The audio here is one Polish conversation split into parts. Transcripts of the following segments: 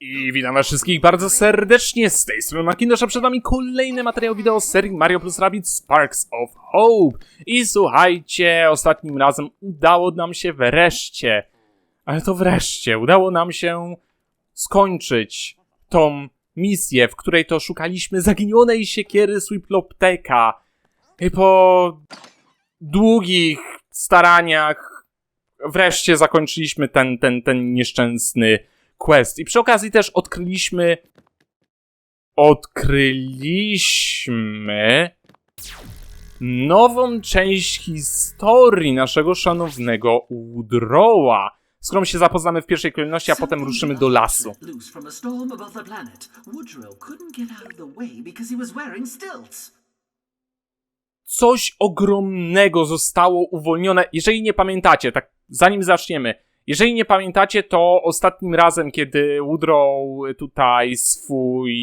I witam was wszystkich bardzo serdecznie z tej strony Makindosz, a przed nami kolejny materiał wideo z serii Mario plus Rabbids Sparks of Hope. I słuchajcie, ostatnim razem udało nam się wreszcie, ale to wreszcie, udało nam się skończyć tą misję, w której to szukaliśmy zaginionej siekiery Swiplopteka. I po długich staraniach wreszcie zakończyliśmy ten, ten, ten nieszczęsny quest. I przy okazji też odkryliśmy. Odkryliśmy. Nową część historii naszego szanownego Woodrowa, z którą się zapoznamy w pierwszej kolejności, a potem ruszymy do lasu. Coś ogromnego zostało uwolnione. Jeżeli nie pamiętacie, tak zanim zaczniemy, jeżeli nie pamiętacie, to ostatnim razem, kiedy Woodrow tutaj swój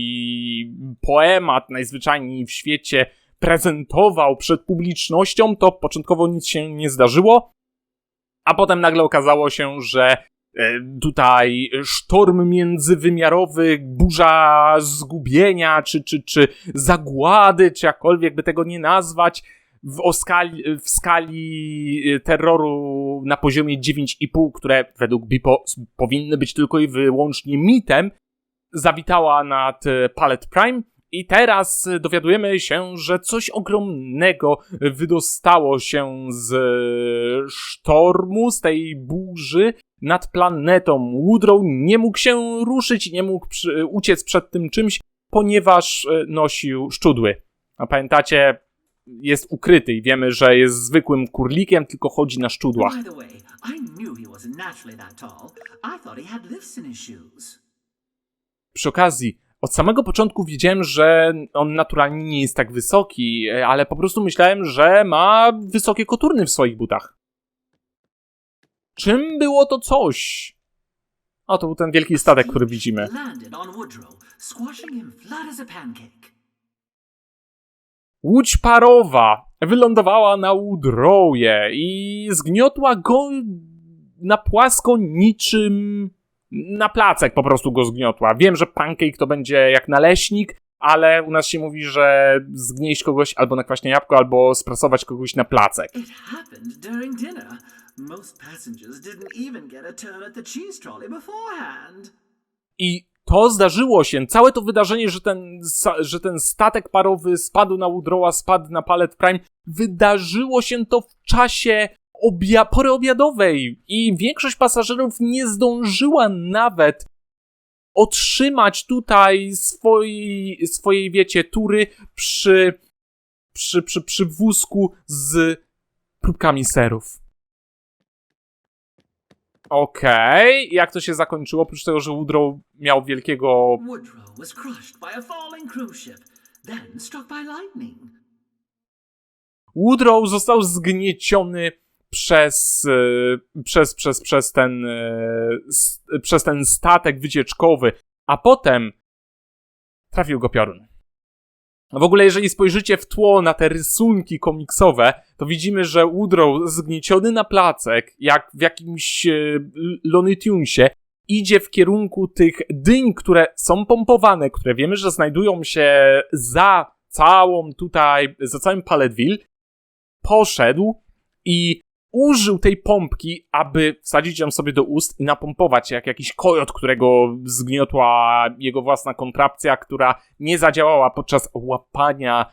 poemat najzwyczajniej w świecie prezentował przed publicznością, to początkowo nic się nie zdarzyło, a potem nagle okazało się, że e, tutaj sztorm międzywymiarowy, burza zgubienia, czy, czy, czy zagłady, czy jakkolwiek by tego nie nazwać, w, skali, w skali e, terroru na poziomie 9,5, które według Bipo powinny być tylko i wyłącznie mitem, zawitała nad e, Palette Prime. I teraz e, dowiadujemy się, że coś ogromnego wydostało się z e, sztormu, z tej burzy nad planetą. Woodrow nie mógł się ruszyć, nie mógł uciec przed tym czymś, ponieważ nosił szczudły. A pamiętacie, jest ukryty i wiemy, że jest zwykłym kurlikiem, tylko chodzi na szczudłach. Przy okazji, od samego początku wiedziałem, że on naturalnie nie jest tak wysoki, ale po prostu myślałem, że ma wysokie koturny w swoich butach. Czym było to coś? O, to był ten wielki statek, który widzimy. Łódź parowa wylądowała na Woodrowie i zgniotła go na płasko niczym na placek po prostu go zgniotła. Wiem, że pancake to będzie jak naleśnik, ale u nas się mówi, że zgnieść kogoś albo na kwaśnie jabłko, albo sprasować kogoś na placek. I to zdarzyło się, całe to wydarzenie, że ten, że ten statek parowy spadł na Woodrowa, spadł na Palette Prime, wydarzyło się to w czasie obia- pory obiadowej i większość pasażerów nie zdążyła nawet otrzymać tutaj swojej, swojej wiecie, tury przy, przy, przy, przy wózku z próbkami serów. Okej, jak to się zakończyło? Oprócz tego, że Woodrow miał wielkiego. Woodrow was crushed by a falling cruise ship, then struck by lightning. Woodrow został zgnieciony przez, e, przez, przez, przez, ten, s, przez ten statek wycieczkowy, a potem trafił go piorun. W ogóle, jeżeli spojrzycie w tło na te rysunki komiksowe, to widzimy, że Woodrow zgnieciony na placek, jak w jakimś Looney Tunesie, idzie w kierunku tych dyń, które są pompowane, które wiemy, że znajdują się za całą tutaj, za całym Paletville, poszedł i użył tej pompki, aby wsadzić ją sobie do ust i napompować jak jakiś kojot, którego zgniotła jego własna kontrapcja, która nie zadziałała podczas łapania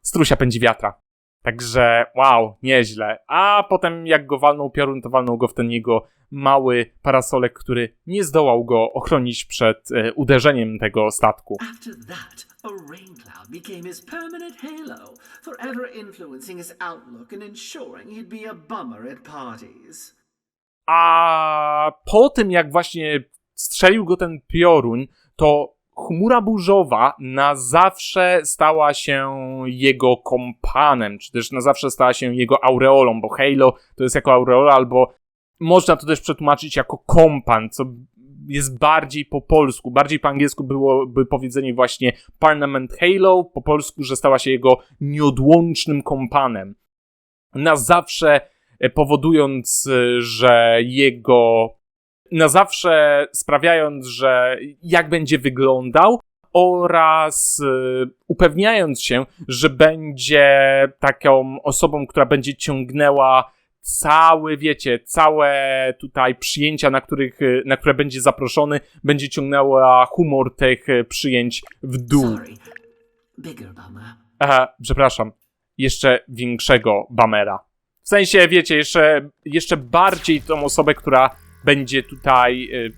strusia pędzi wiatra. Także wow, nieźle. A potem jak go walnął piorun, to walnął go w ten jego mały parasolek, który nie zdołał go ochronić przed e, uderzeniem tego statku. After that, became his permanent halo, forever influencing his outlook and ensuring he'd be a bummer at parties. A po tym, jak właśnie strzelił go ten piorun, to chmura burzowa na zawsze stała się jego kompanem, czy też na zawsze stała się jego aureolą, bo Halo to jest jako aureola, albo można to też przetłumaczyć jako kompan, co jest bardziej po polsku, bardziej po angielsku byłoby powiedzenie właśnie Parliament Halo, po polsku, że stała się jego nieodłącznym kompanem. Na zawsze e, powodując, e, że jego na zawsze sprawiając, że jak będzie wyglądał oraz y, upewniając się, że będzie taką osobą, która będzie ciągnęła cały, wiecie, całe tutaj przyjęcia, na, których, y, na które będzie zaproszony, będzie ciągnęła humor tych y, przyjęć w dół. E, przepraszam, jeszcze większego Bamera. W sensie, wiecie, jeszcze, jeszcze bardziej tą osobę, która będzie tutaj y,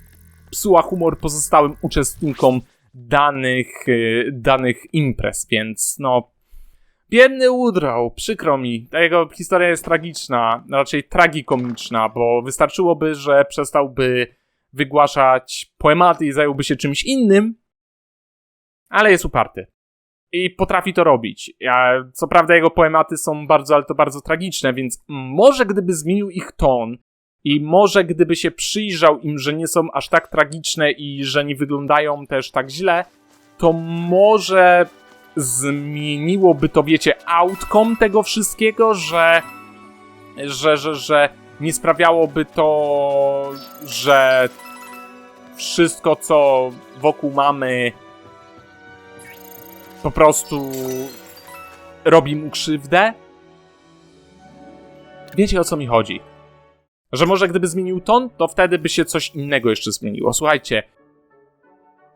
psuła humor pozostałym uczestnikom danych, y, danych imprez, więc no. Biedny Woodrow, przykro mi. Jego historia jest tragiczna, raczej tragikomiczna, bo wystarczyłoby, że przestałby wygłaszać poematy i zająłby się czymś innym, ale jest uparty i potrafi to robić. Co prawda jego poematy są bardzo, ale to bardzo tragiczne, więc może gdyby zmienił ich ton i może gdyby się przyjrzał im, że nie są aż tak tragiczne i że nie wyglądają też tak źle, to może zmieniłoby to, wiecie, outcome tego wszystkiego, że że, że, że nie sprawiałoby to, że wszystko, co wokół mamy, po prostu robi mu krzywdę. Wiecie o co mi chodzi. Że może gdyby zmienił ton, to wtedy by się coś innego jeszcze zmieniło. Słuchajcie.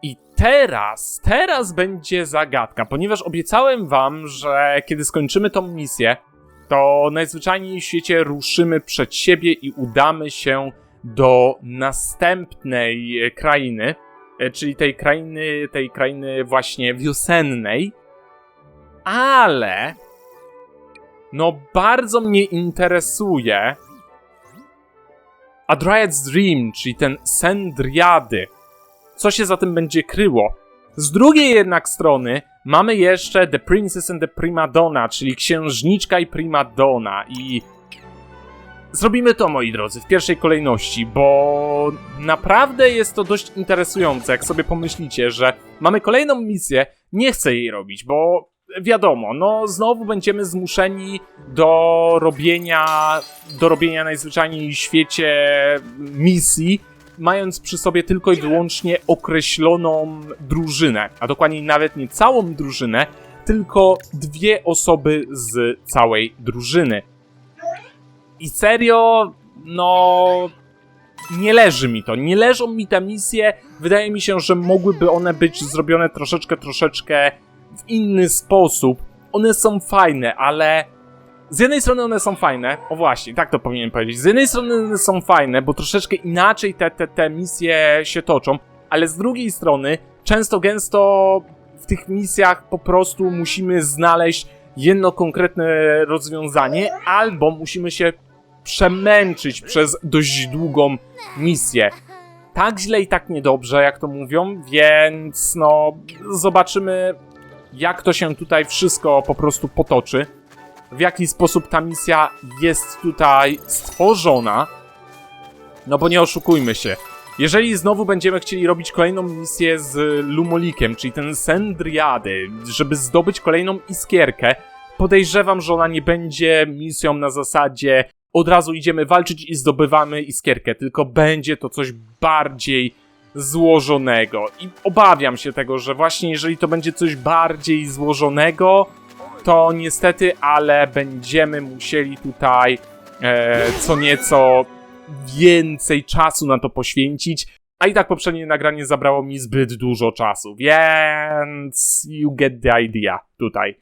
I teraz, teraz będzie zagadka, ponieważ obiecałem wam, że kiedy skończymy tą misję, to najzwyczajniej w świecie ruszymy przed siebie i udamy się do następnej krainy, e, czyli tej krainy, tej krainy właśnie wiosennej. Ale no bardzo mnie interesuje A Dryad's Dream, czyli ten sen Driady. Co się za tym będzie kryło? Z drugiej jednak strony mamy jeszcze The Princess and the Prima Donna, czyli księżniczka i prima donna i zrobimy to, moi drodzy, w pierwszej kolejności, bo naprawdę jest to dość interesujące, jak sobie pomyślicie, że mamy kolejną misję, nie chcę jej robić, bo wiadomo, no znowu będziemy zmuszeni do robienia, do robienia najzwyczajniej w świecie misji, mając przy sobie tylko i wyłącznie określoną drużynę, a dokładniej nawet nie całą drużynę, tylko dwie osoby z całej drużyny. I serio, no. Nie leży mi to. Nie leżą mi te misje. Wydaje mi się, że mogłyby one być zrobione troszeczkę, troszeczkę w inny sposób. One są fajne, ale. Z jednej strony one są fajne, o właśnie, tak to powinienem powiedzieć. Z jednej strony one są fajne, bo troszeczkę inaczej te, te, te misje się toczą, ale z drugiej strony często gęsto w tych misjach po prostu musimy znaleźć jedno konkretne rozwiązanie, albo musimy się przemęczyć przez dość długą misję. Tak źle i tak niedobrze, jak to mówią, więc no zobaczymy, jak to się tutaj wszystko po prostu potoczy. W jaki sposób ta misja jest tutaj stworzona. No bo nie oszukujmy się. Jeżeli znowu będziemy chcieli robić kolejną misję z Lumolikiem, czyli ten sen Driady, żeby zdobyć kolejną iskierkę, podejrzewam, że ona nie będzie misją na zasadzie od razu idziemy walczyć i zdobywamy iskierkę, tylko będzie to coś bardziej złożonego. I obawiam się tego, że właśnie jeżeli to będzie coś bardziej złożonego, to niestety, ale będziemy musieli tutaj e, co nieco więcej czasu na to poświęcić. A i tak poprzednie nagranie zabrało mi zbyt dużo czasu, więc you get the idea tutaj.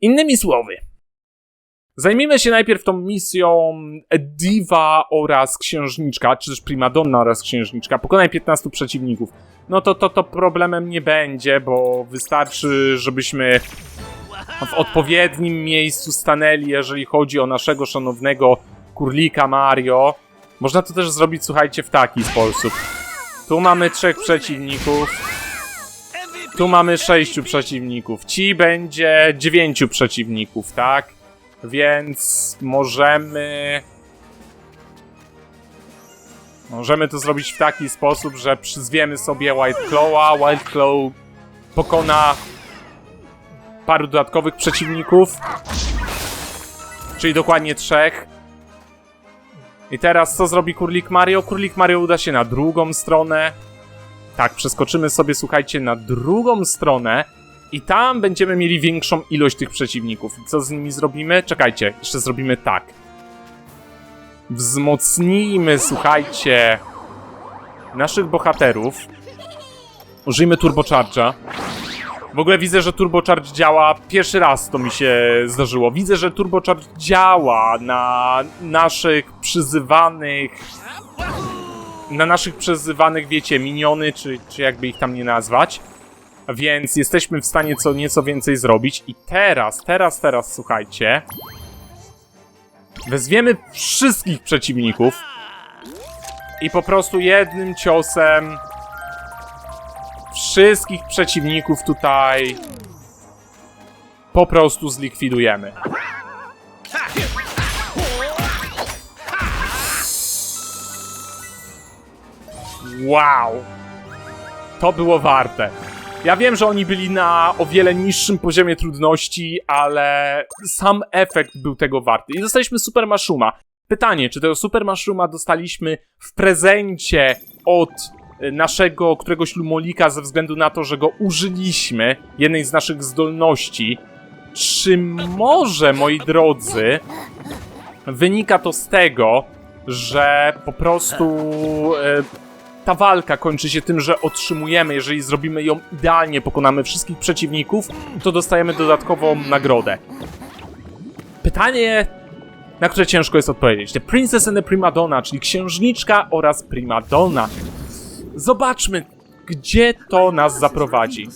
Innymi słowy, Zajmijmy się najpierw tą misją Diva oraz Księżniczka, czy też Primadonna oraz Księżniczka. Pokonaj 15 przeciwników. No to, to, to problemem nie będzie, bo wystarczy, żebyśmy w odpowiednim miejscu stanęli, jeżeli chodzi o naszego szanownego kurlika Mario. Można to też zrobić, słuchajcie, w taki sposób. Tu mamy trzech przeciwników. Tu mamy sześciu przeciwników. Ci będzie dziewięciu przeciwników, tak? Więc możemy. Możemy to zrobić w taki sposób, że przyzwiemy sobie White Claw'a. White Claw pokona paru dodatkowych przeciwników. Czyli dokładnie trzech. I teraz co zrobi Kurlik Mario? Kurlik Mario uda się na drugą stronę. Tak, przeskoczymy sobie, słuchajcie, na drugą stronę. I tam będziemy mieli większą ilość tych przeciwników. I co z nimi zrobimy? Czekajcie, jeszcze zrobimy tak. Wzmocnijmy, słuchajcie, naszych bohaterów. Użyjmy turbocharge'a. W ogóle widzę, że turbocharge działa. Pierwszy raz to mi się zdarzyło. Widzę, że turbocharge działa na naszych przyzywanych. Na naszych przyzywanych, wiecie, miniony, czy, czy jakby ich tam nie nazwać. Więc jesteśmy w stanie co nieco więcej zrobić. I teraz, teraz, teraz, słuchajcie. Wezwiemy wszystkich przeciwników. I po prostu jednym ciosem wszystkich przeciwników tutaj po prostu zlikwidujemy. Wow! To było warte. Ja wiem, że oni byli na o wiele niższym poziomie trudności, ale sam efekt był tego warty. I dostaliśmy Super Mushrooma. Pytanie, czy tego Super Mushrooma dostaliśmy w prezencie od y, naszego któregoś lumolika ze względu na to, że go użyliśmy, jednej z naszych zdolności. Czy może, moi drodzy, wynika to z tego, że po prostu e, ta walka kończy się tym, że otrzymujemy, jeżeli zrobimy ją idealnie, pokonamy wszystkich przeciwników, to dostajemy dodatkową nagrodę. Pytanie, na które ciężko jest odpowiedzieć. The Princess and the Primadonna, czyli księżniczka oraz primadonna. Zobaczmy, gdzie to nas zaprowadzi.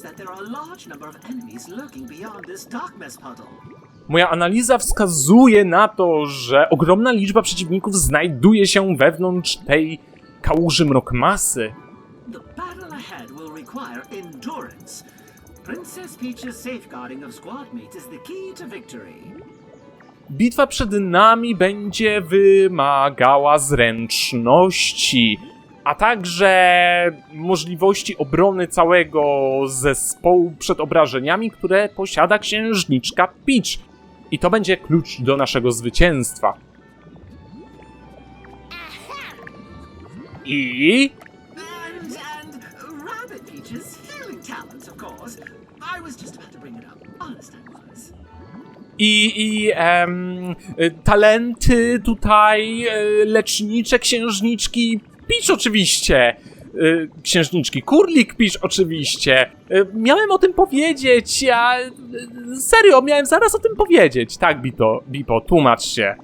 Moja analiza wskazuje na to, że ogromna liczba przeciwników znajduje się wewnątrz tej kałuży mrokmasy. The battle ahead will require endurance. Princess Peach's safeguarding of squad mates is the key to victory. Bitwa przed nami będzie wymagała zręczności, a także możliwości obrony całego zespołu przed obrażeniami, które posiada księżniczka Peach. I to będzie klucz do naszego zwycięstwa. I And, and Rabbit Peach's healing talent, of course. I was just about to bring it up. Honest I was. i, i em, y, talenty tutaj y, lecznicze księżniczki Peach oczywiście. Y, księżniczki Kurlik Peach oczywiście. Y, miałem o tym powiedzieć, ja serio, miałem zaraz o tym powiedzieć. Tak, Bito, Bipo, tłumacz się.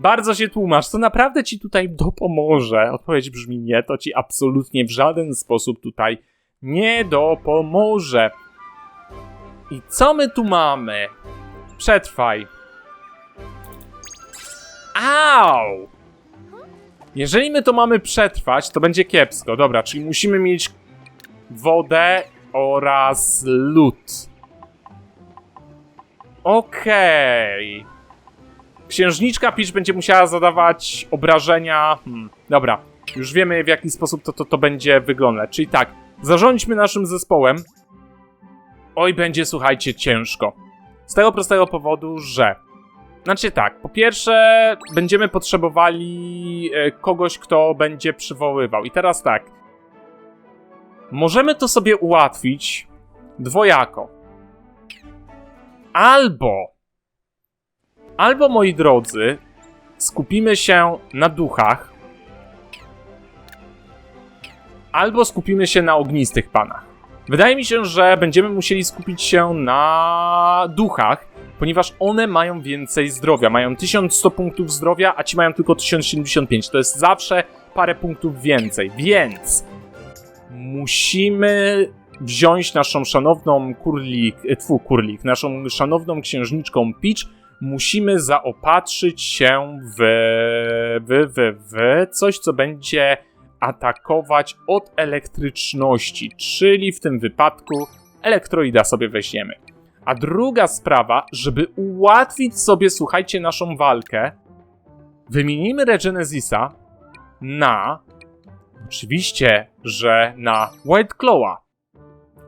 Bardzo się tłumacz, to naprawdę ci tutaj dopomoże. Odpowiedź brzmi nie, to ci absolutnie w żaden sposób tutaj nie dopomoże. I co my tu mamy? Przetrwaj. Au! Jeżeli my to mamy przetrwać, to będzie kiepsko. Dobra, czyli musimy mieć wodę oraz lód. Okej. Księżniczka Peach będzie musiała zadawać obrażenia. Hmm, dobra, już wiemy w jaki sposób to, to, to będzie wyglądać. Czyli tak, zarządźmy naszym zespołem. Oj, będzie, słuchajcie, ciężko. Z tego prostego powodu, że. Znaczy tak, po pierwsze, będziemy potrzebowali e, kogoś, kto będzie przywoływał. I teraz tak. Możemy to sobie ułatwić dwojako. Albo. Albo, moi drodzy, skupimy się na duchach. Albo skupimy się na ognistych panach. Wydaje mi się, że będziemy musieli skupić się na duchach, ponieważ one mają więcej zdrowia. Mają 1100 punktów zdrowia, a ci mają tylko 1075. To jest zawsze parę punktów więcej. Więc musimy wziąć naszą szanowną kurlik, e, tfu, kurlik, naszą szanowną księżniczką Peach. Musimy zaopatrzyć się w, w, w, w coś, co będzie atakować od elektryczności, czyli w tym wypadku elektroida sobie weźmiemy. A druga sprawa, żeby ułatwić sobie, słuchajcie, naszą walkę, wymienimy Regenesisa na. Oczywiście, że na White Claw'a.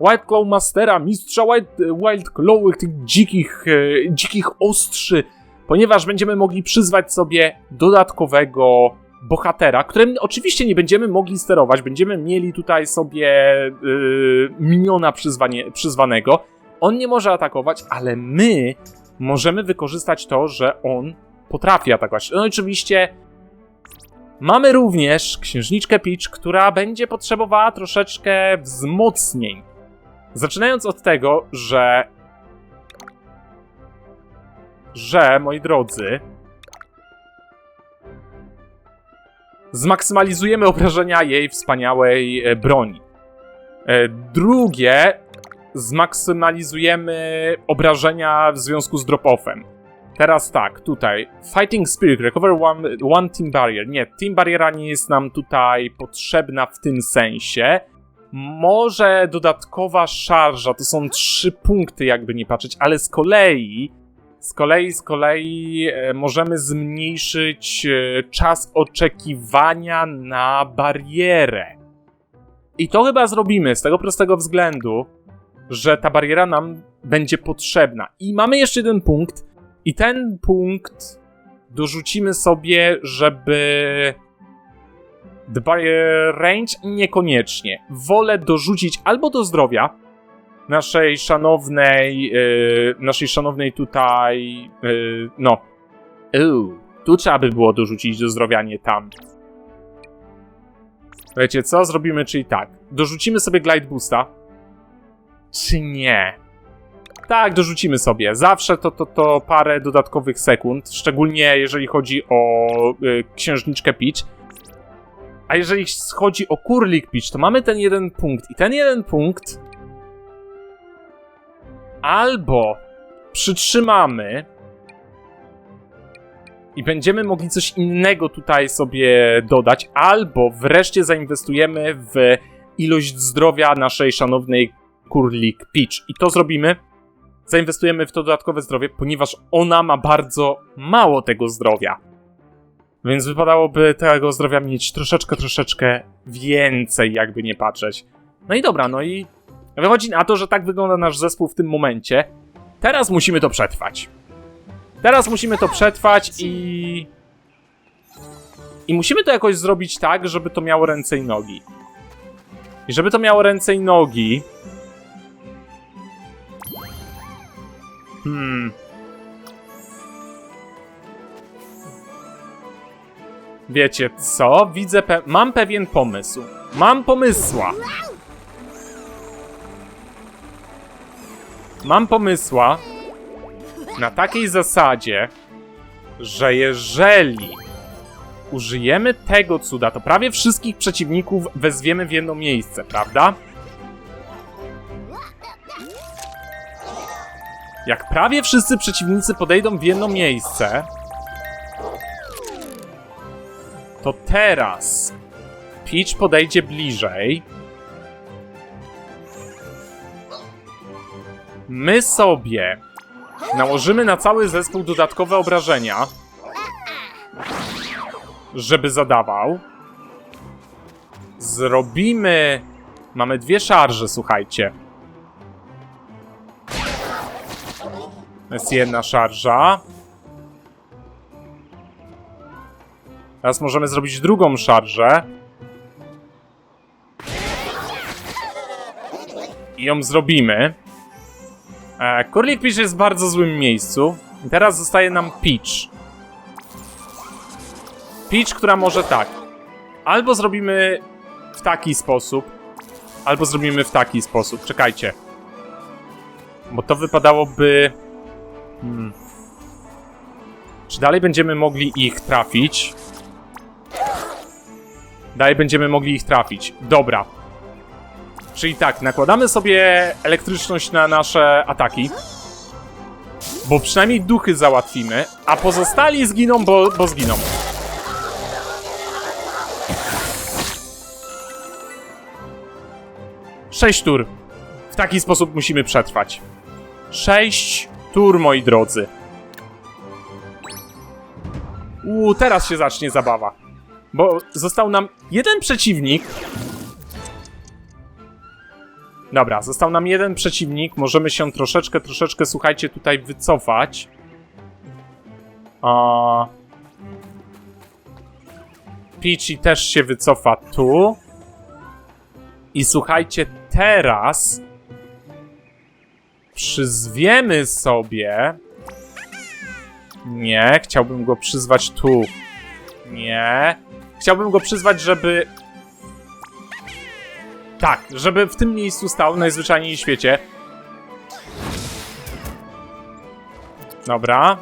White Claw Mastera, mistrza White, Wild Claw'ych, tych dzikich, e, dzikich ostrzy, ponieważ będziemy mogli przyzwać sobie dodatkowego bohatera, którym oczywiście nie będziemy mogli sterować, będziemy mieli tutaj sobie yy, miniona przyzwanie, przyzwanego. On nie może atakować, ale my możemy wykorzystać to, że on potrafi atakować. No oczywiście mamy również księżniczkę Peach, która będzie potrzebowała troszeczkę wzmocnień. Zaczynając od tego, że że, moi drodzy, zmaksymalizujemy obrażenia jej wspaniałej e, broni. E, Drugie, zmaksymalizujemy obrażenia w związku z drop-offem. Teraz tak, tutaj. Fighting Spirit, recover one, one Team Barrier. Nie, Team Barriera nie jest nam tutaj potrzebna w tym sensie. Może dodatkowa szarża, to są trzy punkty, jakby nie patrzeć, ale z kolei z kolei, z kolei e, możemy zmniejszyć e, czas oczekiwania na barierę. I to chyba zrobimy z tego prostego względu, że ta bariera nam będzie potrzebna. I mamy jeszcze jeden punkt, i ten punkt dorzucimy sobie, żeby. The barrier range niekoniecznie. Wolę dorzucić albo do zdrowia, naszej szanownej, yy, naszej szanownej tutaj, yy, no, tu trzeba by było dorzucić do zdrowia, nie tam. Wiecie co? Zrobimy czyli tak. Dorzucimy sobie Glide Boosta. Czy nie? Tak, dorzucimy sobie. Zawsze to, to, to parę dodatkowych sekund, szczególnie jeżeli chodzi o y, księżniczkę Peach. A jeżeli chodzi o Kurlik Peach, to mamy ten jeden punkt. I ten jeden punkt albo przytrzymamy i będziemy mogli coś innego tutaj sobie dodać, albo wreszcie zainwestujemy w ilość zdrowia naszej szanownej Kurlik Peach. I to zrobimy. Zainwestujemy w to dodatkowe zdrowie, ponieważ ona ma bardzo mało tego zdrowia. Więc wypadałoby tego zdrowia mieć troszeczkę, troszeczkę więcej, jakby nie patrzeć. No i dobra, no i Wychodzi na to, że tak wygląda nasz zespół w tym momencie. Teraz musimy to przetrwać. Teraz musimy to przetrwać i. I musimy to jakoś zrobić tak, żeby to miało ręce i nogi. I żeby to miało ręce i nogi. Hmm. Wiecie co? Widzę. Pe mam pewien pomysł. Mam pomysła. Mam pomysła na takiej zasadzie, że jeżeli użyjemy tego cuda, to prawie wszystkich przeciwników wezwiemy w jedno miejsce, prawda? Jak prawie wszyscy przeciwnicy podejdą w jedno miejsce, to teraz Peach podejdzie bliżej my sobie nałożymy na cały zespół dodatkowe obrażenia, żeby zadawał. Zrobimy. Mamy dwie szarże, słuchajcie. Jest jedna szarża. Teraz możemy zrobić drugą szarżę. I ją zrobimy. E, Kurlik Peach jest w bardzo złym miejscu. I teraz zostaje nam Peach. Peach, która może tak. Albo zrobimy w taki sposób, albo zrobimy w taki sposób. Czekajcie. Bo to wypadałoby... Hmm. Czy dalej będziemy mogli ich trafić? Dalej będziemy mogli ich trafić. Dobra. Czyli tak, nakładamy sobie elektryczność na nasze ataki. Bo przynajmniej duchy załatwimy, a pozostali zginą, bo, bo zginą. Sześć tur. W taki sposób musimy przetrwać. Sześć tur, moi drodzy. Uuu, teraz się zacznie zabawa. Bo został nam jeden przeciwnik, Dobra, został nam jeden przeciwnik. Możemy się troszeczkę, troszeczkę, słuchajcie, tutaj wycofać. A... Peachy też się wycofa tu. I słuchajcie, teraz przyzwiemy sobie. Nie, chciałbym go przyzwać tu. Nie. Chciałbym go przyzwać, żeby. Tak, żeby w tym miejscu stał najzwyczajniej w świecie. Dobra.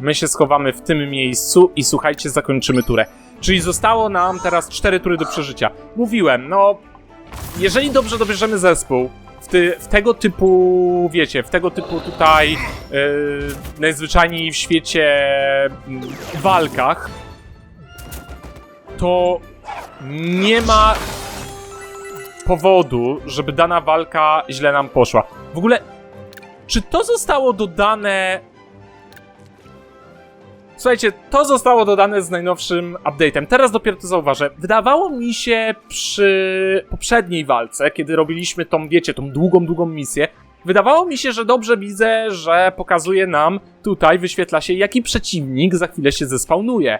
My się schowamy w tym miejscu i słuchajcie, zakończymy turę. Czyli zostało nam teraz cztery tury do przeżycia. Mówiłem, no. Jeżeli dobrze dobierzemy zespół, w, ty, w tego typu, wiecie, w tego typu tutaj yy, najzwyczajniej w świecie mm, walkach, to nie ma powodu, żeby dana walka źle nam poszła. W ogóle, czy to zostało dodane Słuchajcie, to zostało dodane z najnowszym update'em. Teraz dopiero to zauważę. Wydawało mi się przy poprzedniej walce, kiedy robiliśmy tą, wiecie, tą długą, długą misję, wydawało mi się, że dobrze widzę, że pokazuje nam tutaj, wyświetla się, jaki przeciwnik za chwilę się zespawnuje.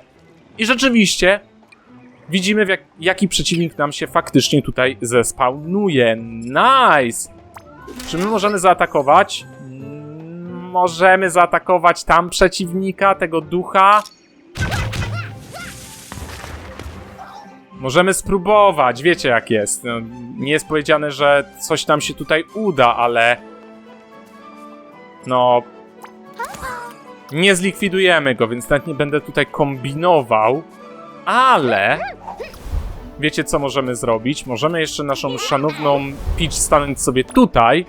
I rzeczywiście widzimy, jak, jaki przeciwnik nam się faktycznie tutaj zespawnuje. Nice! Czy my możemy zaatakować? Mm, Możemy zaatakować tam przeciwnika, tego ducha. Możemy spróbować, wiecie jak jest. No, nie jest powiedziane, że coś nam się tutaj uda, ale. No. Nie zlikwidujemy go, więc nawet nie będę tutaj kombinował. Ale. Wiecie co możemy zrobić? Możemy jeszcze naszą szanowną Peach stanąć sobie tutaj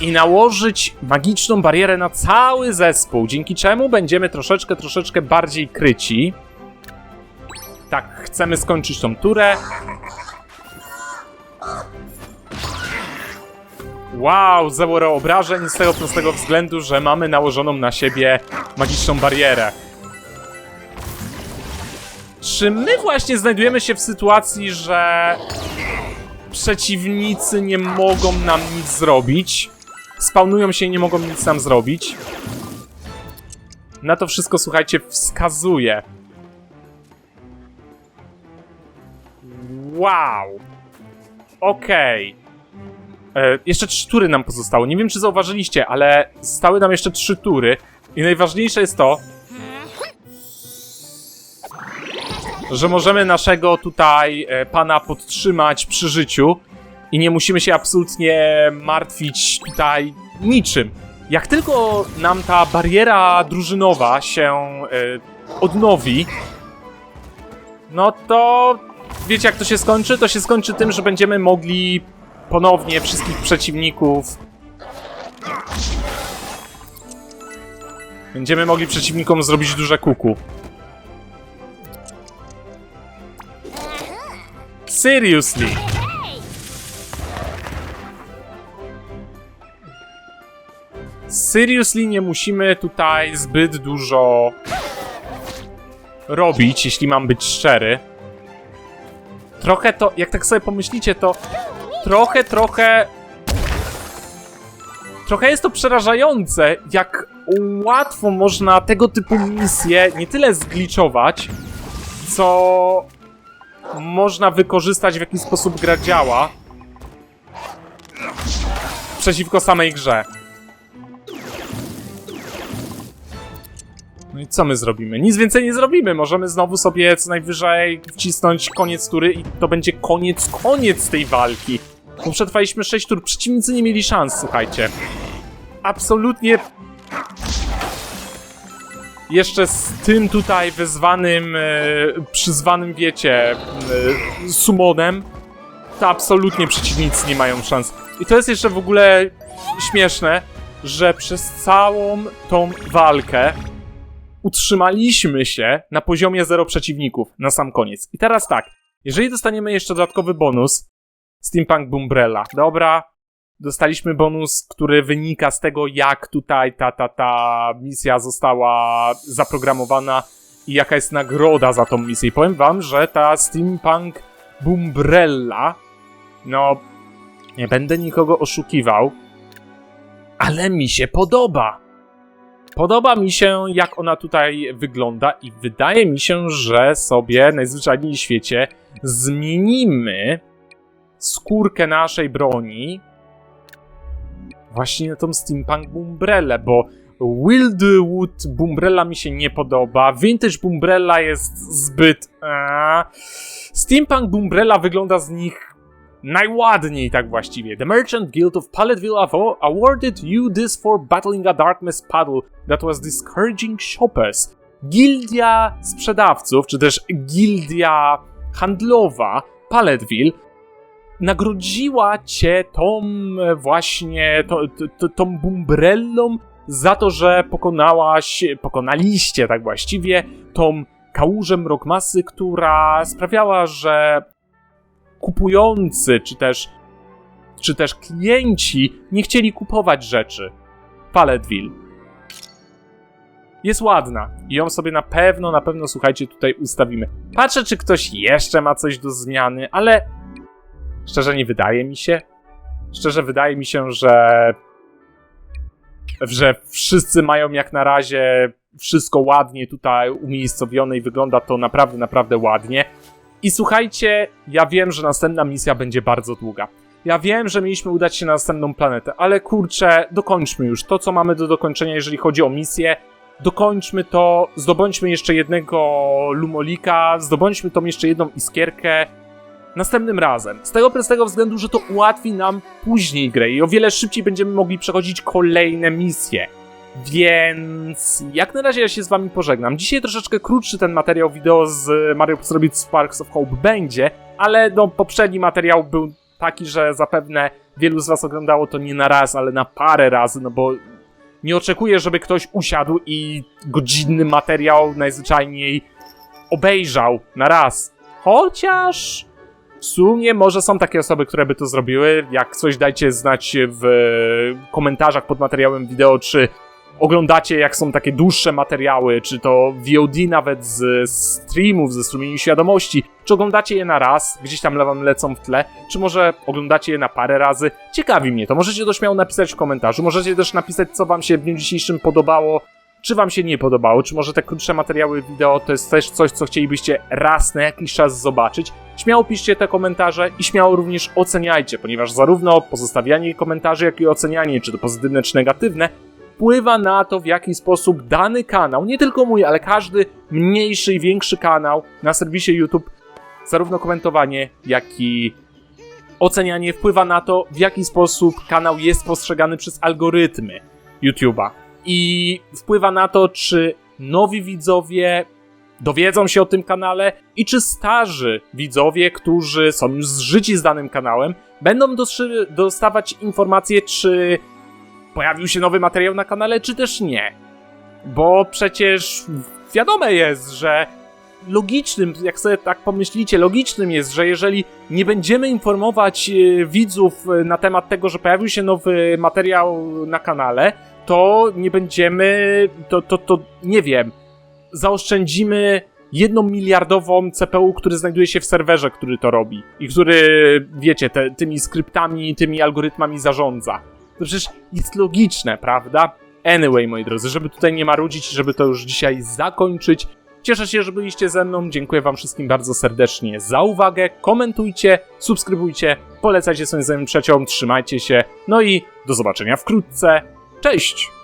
i nałożyć magiczną barierę na cały zespół, dzięki czemu będziemy troszeczkę, troszeczkę bardziej kryci. Tak, chcemy skończyć tą turę. Wow, zero obrażeń z tego prostego względu, że mamy nałożoną na siebie magiczną barierę. Czy my właśnie znajdujemy się w sytuacji, że przeciwnicy nie mogą nam nic zrobić? spawnują się i nie mogą nic nam zrobić. Na to wszystko, słuchajcie, wskazuje. Wow. Okej. E, Jeszcze trzy tury nam pozostało. Nie wiem, czy zauważyliście, ale zostały nam jeszcze trzy tury. I najważniejsze jest to, że możemy naszego tutaj e, pana podtrzymać przy życiu i nie musimy się absolutnie martwić tutaj niczym. Jak tylko nam ta bariera drużynowa się e, odnowi, no to wiecie jak to się skończy? To się skończy tym, że będziemy mogli ponownie wszystkich przeciwników Będziemy mogli przeciwnikom zrobić duże kuku. Seriously. Seriously nie musimy tutaj zbyt dużo robić, jeśli mam być szczery. Trochę to, jak tak sobie pomyślicie, to trochę, trochę... Trochę jest to przerażające, jak łatwo można tego typu misje nie tyle zgliczować, co można wykorzystać w jaki sposób gra działa przeciwko samej grze. No i co my zrobimy? Nic więcej nie zrobimy. Możemy znowu sobie co najwyżej wcisnąć koniec tury i to będzie koniec, koniec tej walki. Bo przetrwaliśmy 6 tur. Przeciwnicy nie mieli szans, słuchajcie. Absolutnie jeszcze z tym tutaj wyzwanym, e, przyzwanym, wiecie, e, summonem, to absolutnie przeciwnicy nie mają szans. I to jest jeszcze w ogóle śmieszne, że przez całą tą walkę utrzymaliśmy się na poziomie zero przeciwników na sam koniec. I teraz tak, jeżeli dostaniemy jeszcze dodatkowy bonus, Steampunk Bumbrella, dobra, dostaliśmy bonus, który wynika z tego, jak tutaj ta, ta, ta misja została zaprogramowana i jaka jest nagroda za tą misję. I powiem wam, że ta Steampunk Bumbrella, no, nie będę nikogo oszukiwał, ale mi się podoba. Podoba mi się, jak ona tutaj wygląda, i wydaje mi się, że sobie najzwyczajniej w świecie zmienimy skórkę naszej broni właśnie tą Steampunk Bumbrellę, bo Wildwood Bumbrella mi się nie podoba, Vintage Bumbrella jest zbyt... A... Steampunk Bumbrella wygląda z nich najładniej tak właściwie. The Merchant Guild of Paletville awarded you this for battling a darkness paddle that was discouraging shoppers. Gildia sprzedawców, czy też gildia handlowa Paletville nagrodziła cię tą e, właśnie, to, to, tą bumbrellą za to, że pokonałaś, pokonaliście tak właściwie tą kałużę mrokmasy, która sprawiała, że kupujący, czy też, czy też klienci nie chcieli kupować rzeczy. Paletville. Jest ładna i ją sobie na pewno, na pewno, słuchajcie, tutaj ustawimy. Patrzę, czy ktoś jeszcze ma coś do zmiany, ale szczerze nie wydaje mi się. Szczerze wydaje mi się, że że wszyscy mają jak na razie wszystko ładnie tutaj umiejscowione i wygląda to naprawdę, naprawdę ładnie. I słuchajcie, ja wiem, że następna misja będzie bardzo długa. Ja wiem, że mieliśmy udać się na następną planetę, ale kurczę, dokończmy już to, co mamy do dokończenia, jeżeli chodzi o misję. Dokończmy to, zdobądźmy jeszcze jednego Lumolika, zdobądźmy tą jeszcze jedną iskierkę następnym razem. Z tego prostego względu, że to ułatwi nam później grę i o wiele szybciej będziemy mogli przechodzić kolejne misje. Więc jak na razie ja się z wami pożegnam. Dzisiaj troszeczkę krótszy ten materiał wideo z Mario Rabbids Sparks of Hope będzie, ale no poprzedni materiał był taki, że zapewne wielu z was oglądało to nie na raz, ale na parę razy, no bo nie oczekuję, żeby ktoś usiadł i godzinny materiał najzwyczajniej obejrzał na raz. Chociaż w sumie może są takie osoby, które by to zrobiły. Jak coś dajcie znać w komentarzach pod materiałem wideo, czy oglądacie jak są takie dłuższe materiały, czy to VOD nawet z streamów, ze strumieni świadomości, czy oglądacie je na raz, gdzieś tam wam lecą w tle, czy może oglądacie je na parę razy. Ciekawi mnie to, możecie to śmiało napisać w komentarzu, możecie też napisać co wam się w dniu dzisiejszym podobało, czy wam się nie podobało, czy może te krótsze materiały wideo to jest też coś, co chcielibyście raz na jakiś czas zobaczyć. Śmiało piszcie te komentarze i śmiało również oceniajcie, ponieważ zarówno pozostawianie komentarzy, jak i ocenianie, czy to pozytywne, czy negatywne, wpływa na to, w jaki sposób dany kanał, nie tylko mój, ale każdy mniejszy i większy kanał na serwisie YouTube, zarówno komentowanie, jak i ocenianie wpływa na to, w jaki sposób kanał jest postrzegany przez algorytmy YouTube'a. I wpływa na to, czy nowi widzowie dowiedzą się o tym kanale i czy starzy widzowie, którzy są już zżyci z danym kanałem, będą dostawać informacje, czy pojawił się nowy materiał na kanale, czy też nie. Bo przecież wiadome jest, że logicznym, jak sobie tak pomyślicie, logicznym jest, że jeżeli nie będziemy informować e, widzów e, na temat tego, że pojawił się nowy materiał na kanale, to nie będziemy, to, to, to nie wiem, zaoszczędzimy jedną miliardową CPU, który znajduje się w serwerze, który to robi i który, wiecie, te, tymi skryptami, tymi algorytmami zarządza. To przecież jest logiczne, prawda? Anyway, moi drodzy, żeby tutaj nie marudzić, żeby to już dzisiaj zakończyć. Cieszę się, że byliście ze mną. Dziękuję Wam wszystkim bardzo serdecznie za uwagę. Komentujcie, subskrybujcie, polecajcie swoim znajomym przyjaciołom, trzymajcie się. No i do zobaczenia wkrótce. Cześć!